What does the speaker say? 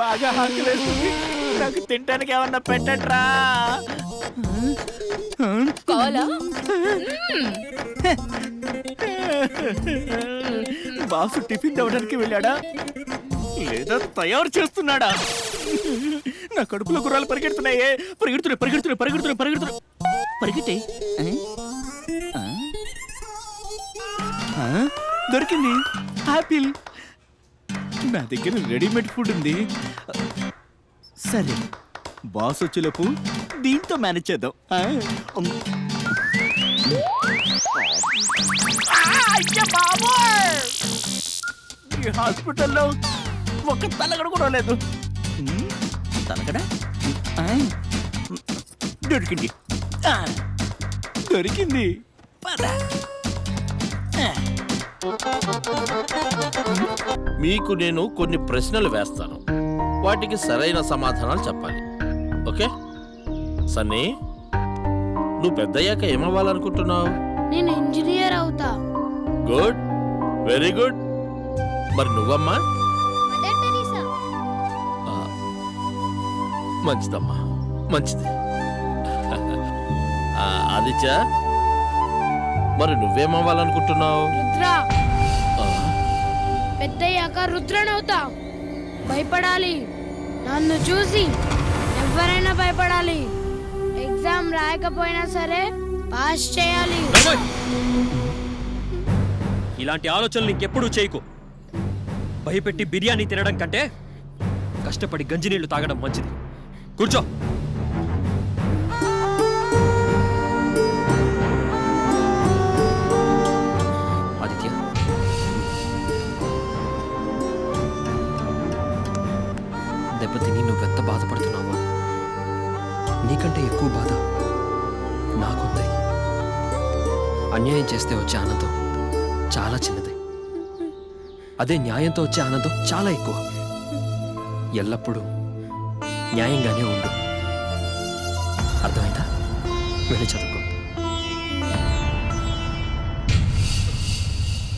బాగా ఆకలి వేస్తుంది. నాకు తింటానికి ఏమన్నా పెట్టట్రా. బాసు టిఫిన్ తవ్వడానికి వెళ్ళాడా? లేదా తయారు చేస్తున్నాడా? నా కడుపులో గుర్రాలు పరిగెడుతున్నాయే. పరిగెడుతున్నాయి పరిగెడుతున్నాయి పరిగెడుతున్నాయి పరిగెడుతున్నాయి. పరిగెట్టే. దొరికింది. ఆపిల్. నా దగ్గర రెడీమేడ్ ఫుడ్ ఉంది. సరే బాస్ వచ్చేలోపు దీంతో మేనేజ్ చేద్దాం. ఆ? ఉమ్. అయ్య బాబోయ్! ఈ హాస్పిటల్లో ఒక తలగడ కూడా లేదు. ఉమ్, తలగడ? ఆ, దొరికింది. ఆ, దొరికింది. పద. మీకు నేను కొన్ని ప్రశ్నలు వేస్తాను. వాటికి సరైన సమాధానాలు చెప్పాలి. ఓకే? సన్నీ నువ్వు పెద్దయ్యాక ఏమవ్వాలనుకుంటున్నావు? నేను ఇంజనీర్ అవుతా. గుడ్. Very good. మరి నువ్వమ్మా? మంచిదమ్మా. మంచిది. ఆదిత్య మరి నువ్వేమవ్వాలనుకుంటున్నావు? రుద్ర. పెద్దయ్యాక రుద్రనవుతా. భయపడాలి. నన్ను చూసి ఎవరైనా భయపడాలి. ఎగ్జామ్ రాయకపోయినా సరే పాస్ చేయాలి. ఇలాంటి ఆలోచనలు ఇంకెప్పుడూ చేయకు. భయపెట్టి బిర్యానీ తినడం కంటే కష్టపడి గంజినీళ్ళు తాగడం మంచిది. కూర్చో. దెబ్బతిని నువ్వెంత బాధపడుతున్నావో? నీకంటే ఎక్కువ బాధ నాకుంది. అన్యాయం చేస్తే వచ్చే ఆనందం చాలా చిన్నది. అదే న్యాయంతో వచ్చే ఆనందం చాలా ఎక్కువ. ఎల్లప్పుడూ న్యాయంగానే ఉండు. అర్థమైందా? వెళ్ళి చదువుకో.